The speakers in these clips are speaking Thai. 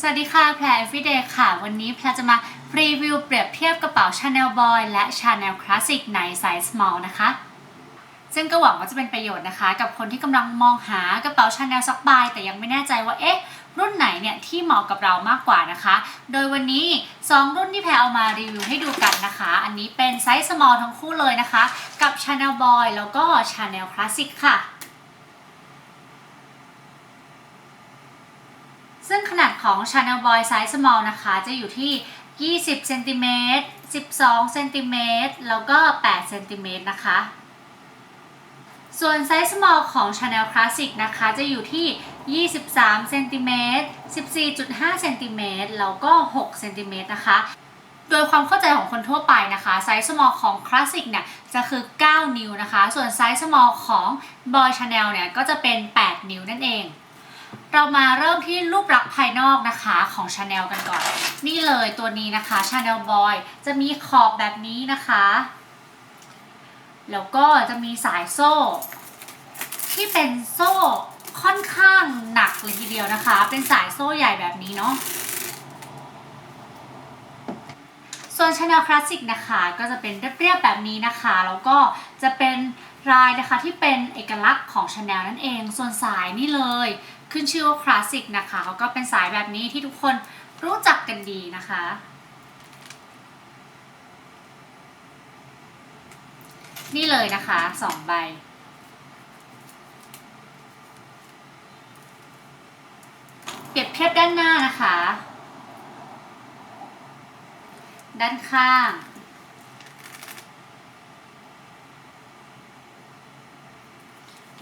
สวัสดีค่ะ แพร Everyday ค่ะ วันนี้แพรจะมารีวิวเปรียบเทียบกระเป๋า Chanel Boy และ Chanel Classic ในไซส์ small นะคะ ซึ่งก็หวังว่าจะเป็นประโยชน์นะคะ กับคนที่กำลังมองหากระเป๋า Chanel สักใบแต่ยังไม่แน่ใจว่าเอ๊ะรุ่นไหนเนี่ยที่เหมาะกับเรามากกว่านะคะ โดยวันนี้ 2 รุ่นที่แพรเอามารีวิวให้ดูกันนะคะ อันนี้เป็นไซส์ small ทั้งคู่เลยนะคะ กับ Chanel Boy แล้วก็ Chanel Classic ค่ะ ซึ่งขนาดของ Chanel Boy Size Small นะคะ จะอยู่ที่ 20เซนติเมตร12เซนติเมตรแล้วก็8เซนติเมตรนะคะ ส่วนไซส์ small ของ Chanel Classic นะคะ จะอยู่ที่ 23เซนติเมตร14.5เซนติเมตรแล้วก็6เซนติเมตรนะคะ โดยความเข้าใจของคนทั่วไปนะคะ ไซส์ small ของ Classic เนี่ย จะคือ 9 นิ้วนะคะ ส่วนไซส์ small ของ Boy Chanel เนี่ย ก็จะเป็น 8 นิ้วนั่นเอง เรามาเริ่มที่รูปลักษณ์ภายนอกนะคะของ Chanel กันก่อน นี่เลยตัวนี้นะคะ Chanel Boy จะมีขอบแบบนี้นะคะ แล้วก็จะมีสายโซ่ ที่เป็นโซ่ค่อนข้างหนักเลยทีเดียวนะคะ เป็นสายโซ่ใหญ่แบบนี้เนาะส่วน Chanel Classic นะคะก็จะเป็นเรียบๆแบบนี้นะคะ แล้วก็จะเป็นลายนะคะที่เป็นเอกลักษณ์ของ Chanel นั่นเอง ส่วนสายนี่เลย ขึ้นชื่อว่า Classic นะคะเขาก็เป็นสายแบบนี้ที่ทุกคนรู้จักกันดีนะคะ นี่เลยนะคะสองใบ เปรียบเทียบด้านหน้านะคะ ด้านข้าง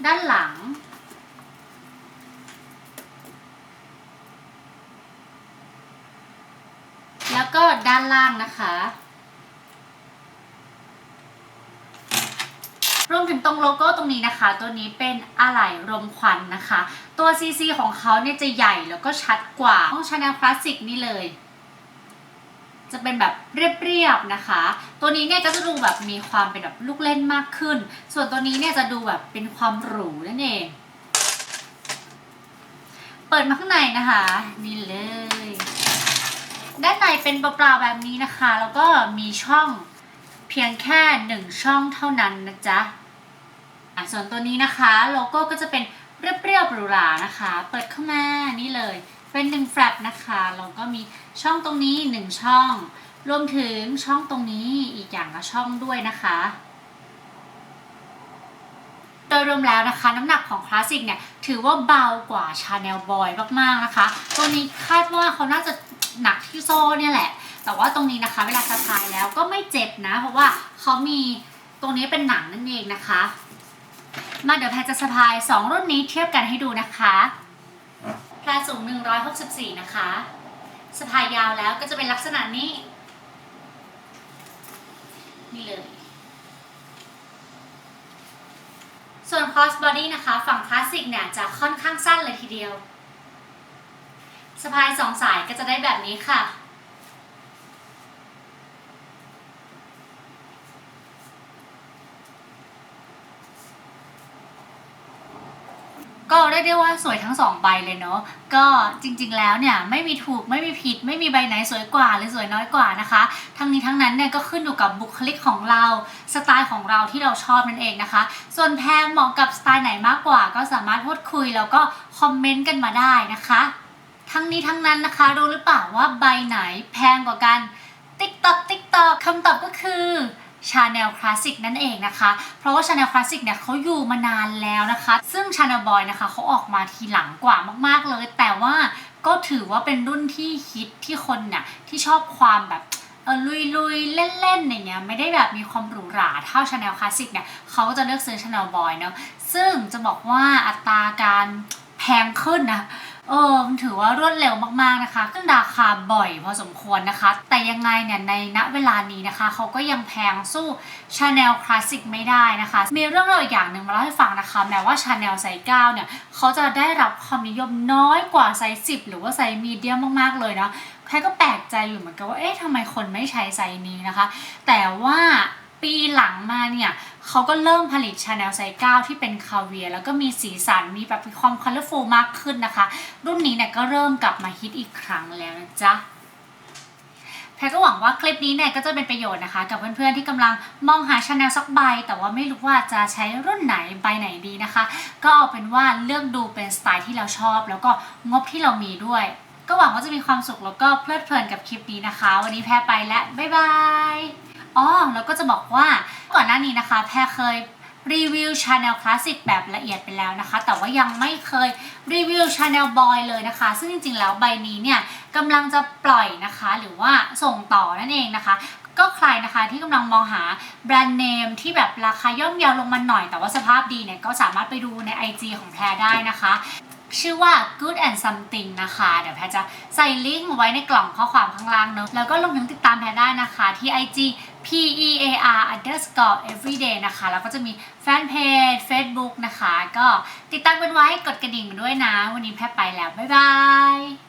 ด้านหลัง แล้วก็ด้านล่างนะคะ รวมถึงตรงโลโก้ตรงนี้นะคะ ตัวนี้เป็นอะไหล่รมควันนะคะ ตัว CC ของเขาเนี่ยจะใหญ่แล้วก็ชัดกว่าของ Chanel Classic นี่เลย จะเป็นแบบเรียบๆนะคะ ตัวนี้เนี่ยก็จะดูแบบมีความเป็นแบบลูกเล่นมากขึ้น ส่วนตัวนี้เนี่ยจะดูแบบเป็นความหรูนั่นเอง เปิดมาข้างในนะคะ นี่เลย ด้านในเป็นเปล่าๆแบบนี้นะคะ แล้วก็มีช่องเพียงแค่หนึ่งช่องเท่านั้นนะจ๊ะอะส่วนตัวนี้นะคะโลโก้ก็จะเป็นเรียบๆหรูหรานะคะ เปิดเข้ามานี่เลยเป็นหนึ่งแฟลปนะคะแล้วก็มีช่องตรงนี้หนึ่งช่อง รวมถึงช่องตรงนี้อีกอย่างละช่องด้วยนะคะโดยรวมแล้วนะคะน้ำหนักของคลาสสิกเนี่ยถือว่าเบากว่า Chanel Boy มากๆนะคะ ตัวนี้คาดว่าเขาน่าจะ ซ่เนี่ยแหละ แต่ว่าตรงนี้นะคะ เวลาสะพายแล้วก็ไม่เจ็บนะ เพราะว่าเขามีตรงนี้เป็นหนังนั่นเองนะคะ มาเดี๋ยวแพรจะสะพาย 2 รุ่นนี้เทียบกันให้ดูนะคะแพรสูง 164 นะคะสะพายยาวแล้วก็จะเป็นลักษณะนี้ นี่เลย ส่วน cross body นะคะ ฝั่งคลาสสิกเนี่ยจะค่อนข้างสั้นเลยทีเดียวสะพายสองสายก็จะได้แบบนี้ค่ะ ก็เรียกได้ว่าสวยทั้งสองใบเลยเนาะก็จริงๆแล้วเนี่ยไม่มีถูกไม่มีผิด ไม่มีใบไหนสวยกว่าหรือสวยน้อยกว่านะคะ ทั้งนี้ทั้งนั้นเนี่ยก็ขึ้นอยู่กับบุคลิกของเราสไตล์ของเราที่เราชอบนั่นเองนะคะ ส่วนแพรเหมาะกับสไตล์ไหนมากกว่า ก็สามารถพูดคุยแล้วก็คอมเมนต์กันมาได้นะคะ ทั้งนี้ทั้งนั้นนะคะรู้หรือเปล่าว่าใบไหนแพงกว่ากันติ๊กต๊อกติ๊กต๊อกคำตอบก็คือ Chanel Classic นั่นเองนะคะ เพราะว่า Chanel Classic เนี่ยเขาอยู่มานานแล้วนะคะ ซึ่ง Chanel Boy นะคะเขาออกมาทีหลังกว่ามากๆเลย แต่ว่าก็ถือว่าเป็นรุ่นที่ฮิตที่คนเนี่ยที่ชอบความแบบเออลุยลุยเล่นๆอย่างเงี้ยไม่ได้แบบมีความหรูหราเท่า Chanel Classic เนี่ยเขาก็จะเลือกซื้อ Chanel Boy เนาะซึ่งจะบอกว่าอัตราการแพงขึ้นนะ เออมันถือว่ารวดเร็วมากๆนะคะ ขึ้นราคาบ่อยพอสมควรนะคะ แต่ยังไงเนี่ยในณเวลานี้นะคะเขาก็ยังแพงสู้ Chanel Classic ไม่ได้นะคะ มีเรื่องราวอีกอย่างหนึ่งมาเล่าให้ฟังนะคะแม้ว่า Chanel ไซส์9เนี่ยเขาจะได้รับความนิยมน้อยกว่าไซส์10หรือว่าไซส์มีเดียมมากๆเลยนะใครก็แปลกใจอยู่เหมือนกันว่าเอ๊ะทำไมคนไม่ใช้ไซส์นี้นะคะ แต่ว่า ปีหลังมาเนี่ยเขาก็เริ่มผลิตชาแนลไซส์9ที่เป็นคาเวียแล้วก็มีสีสันมีแบบมีความคัลเลอร์ฟูลมากขึ้นนะคะ รุ่นนี้เนี่ยก็เริ่มกลับมาฮิตอีกครั้งแล้วนะจ๊ะแพรก็หวังว่าคลิปนี้เนี่ยก็จะเป็นประโยชน์นะคะ กับเพื่อนๆที่กำลังมองหาชาแนลสักใบ แต่ว่าไม่รู้ว่าจะใช้รุ่นไหนใบไหนดีนะคะ ก็เอาเป็นว่าเลือกดูเป็นสไตล์ที่เราชอบ แล้วก็งบที่เรามีด้วย ก็หวังว่าจะมีความสุขแล้วก็เพลิดเพลินกับคลิปนี้นะคะ วันนี้แพรไปแล้วบ๊ายบาย อ๋อแล้วก็จะบอกว่าก่อนหน้านี้นะคะ แพรเคยรีวิวชาแนลคลาสสิกแบบละเอียดไปแล้วนะคะ แต่ว่ายังไม่เคยรีวิวชาแนลบอยเลยนะคะ ซึ่งจริงๆแล้วใบนี้เนี่ยกำลังจะปล่อยนะคะ หรือว่าส่งต่อนั่นเองนะคะ ก็ใครนะคะที่กำลังมองหาแบรนด์เนมที่แบบราคาย่อมเยาวลงมาหน่อย แต่ว่าสภาพดีเนี่ยก็สามารถไปดูใน IG ของแพรได้นะคะชื่อว่า good and something นะคะ เดี๋ยวแพรจะใส่ลิงก์ไว้ในกล่องข้อความข้างล่างเนอะแล้วก็รวมถึงติดตามแพรได้นะคะที่ IG p e a r underscore everyday นะคะ แล้วก็จะมีแฟนเพจ Facebook นะคะ ก็ติดตามกันไว้กดกระดิ่งด้วยนะ วันนี้แพรไปแล้ว บ๊ายบาย